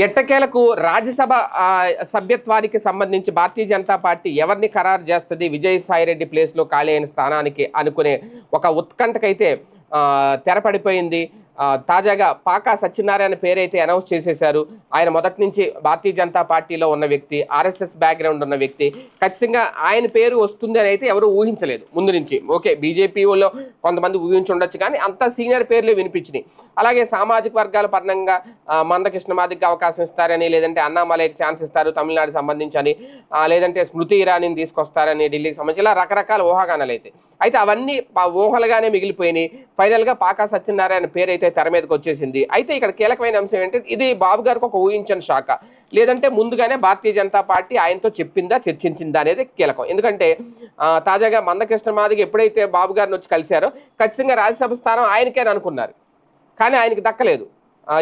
ఎట్టకేలకు రాజ్యసభ సభ్యత్వానికి సంబంధించి భారతీయ జనతా పార్టీ ఎవరిని ఖరారు చేస్తుంది? విజయసాయిరెడ్డి ప్లేస్లో ఖాళీ అయిన స్థానానికి అనుకునే ఒక ఉత్కంఠకైతే తెరపడిపోయింది. తాజాగా పాకా సత్యనారాయణ పేరైతే అనౌన్స్ చేసేశారు. ఆయన మొదటి నుంచి భారతీయ జనతా పార్టీలో ఉన్న వ్యక్తి ఆర్ఎస్ఎస్ బ్యాక్గ్రౌండ్ ఉన్న వ్యక్తి. ఖచ్చితంగా ఆయన పేరు వస్తుంది అని అయితే ఎవరు ఊహించలేదు ముందు నుంచి. ఓకే బీజేపీలో కొంతమంది ఊహించుండొచ్చు కానీ అంత సీనియర్ పేర్లు వినిపించినాయి. అలాగే సామాజిక వర్గాల పరంగా మందకృష్ణ మాదికి అవకాశం ఇస్తారని లేదంటే అన్నామలైకి ఛాన్స్ ఇస్తారు తమిళనాడు సంబంధించి అని లేదంటే స్మృతి ఇరానీని తీసుకొస్తారని ఢిల్లీకి సంబంధించి ఇలా రకరకాల ఊహాగానాలు అయితే. అయితే అవన్నీ ఊహలుగానే మిగిలిపోయినాయి. ఫైనల్గా పాకా సత్యనారాయణ పేరు అయితే తెర మీదకి వచ్చేసింది అయితే ఇక్కడ కీలకమైన అంశం ఏంటంటే ఇది బాబు గారికి ఒక ఊహించని శాఖ. లేదంటే ముందుగానే భారతీయ జనతా పార్టీ ఆయనతో చెప్పిందా చర్చించిందా అనేది కీలకం. ఎందుకంటే తాజాగా మందకృష్ణ మాదిగ ఎప్పుడైతే బాబు గారిని వచ్చి కలిశారో ఖచ్చితంగా రాజ్యసభ స్థానం ఆయనకే అనుకున్నారు. కానీ ఆయనకి దక్కలేదు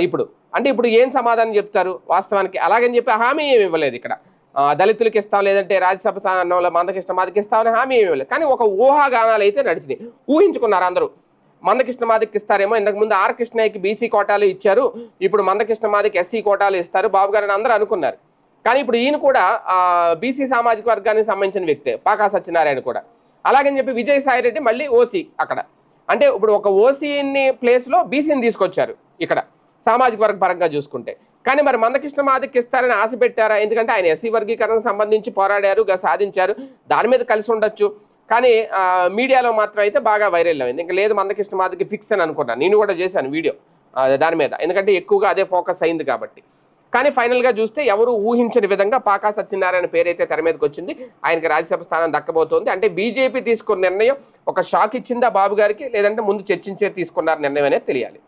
ఇప్పుడు. అంటే ఇప్పుడు ఏం సమాధానం చెప్తారు? వాస్తవానికి అలాగని చెప్పి హామీ ఏమి ఇవ్వలేదు ఇక్కడ. దళితులకు దళితులకి ఇస్తాం లేదంటే రాజ్యసభ స్థానంలో మందకృష్ణ మాదికి ఇస్తామని హామీ ఏమి ఇవ్వలేదు. కానీ ఒక ఊహాగానాలు అయితే నడిచినాయి. ఊహించుకున్నారు అందరూ. మందకృష్ణ మాదికి ఇస్తారేమో. ఇంతకు ముందు ఆర్ కృష్ణయ్యకి బీసీ కోటాలు ఇచ్చారు. ఇప్పుడు మందకృష్ణ మాదికి ఎస్సీ కోటాలు ఇస్తారు. బాబు గారు అని అందరూ అనుకున్నారు. కానీ ఇప్పుడు ఈయన కూడా బీసీ సామాజిక వర్గానికి సంబంధించిన వ్యక్తే పాకా సత్యనారాయణ కూడా. అలాగని చెప్పి విజయసాయి రెడ్డి మళ్ళీ ఓసీ అక్కడ. అంటే ఇప్పుడు ఒక ఓసీని ప్లేస్లో బీసీని తీసుకొచ్చారు ఇక్కడ సామాజిక వర్గ పరంగా చూసుకుంటే. కానీ మరి మందకృష్ణ మాదికి ఇస్తారని ఆశ పెట్టారా? ఎందుకంటే ఆయన ఎస్సీ వర్గీకరణకు సంబంధించి పోరాడారు సాధించారు. దాని మీద కలిసి ఉండొచ్చు. కానీ మీడియాలో మాత్రం అయితే బాగా వైరల్ అయింది. ఇంకా లేదు మందకృష్ణ మాదికి ఫిక్స్ అని అనుకున్నాను నేను కూడా చేశాను వీడియో దాని మీద. ఎందుకంటే ఎక్కువగా అదే ఫోకస్ అయింది కాబట్టి. కానీ ఫైనల్గా చూస్తే ఎవరు ఊహించని విధంగా పాకా సత్యనారాయణ పేరైతే తెర మీదకి వచ్చింది. ఆయనకి రాజ్యసభ స్థానం దక్కబోతోంది. అంటే బీజేపీ తీసుకున్న నిర్ణయం ఒక షాక్ ఇచ్చిందా బాబు గారికి? లేదంటే ముందు చర్చించే తీసుకున్నారు నిర్ణయం అనేది తెలియాలి.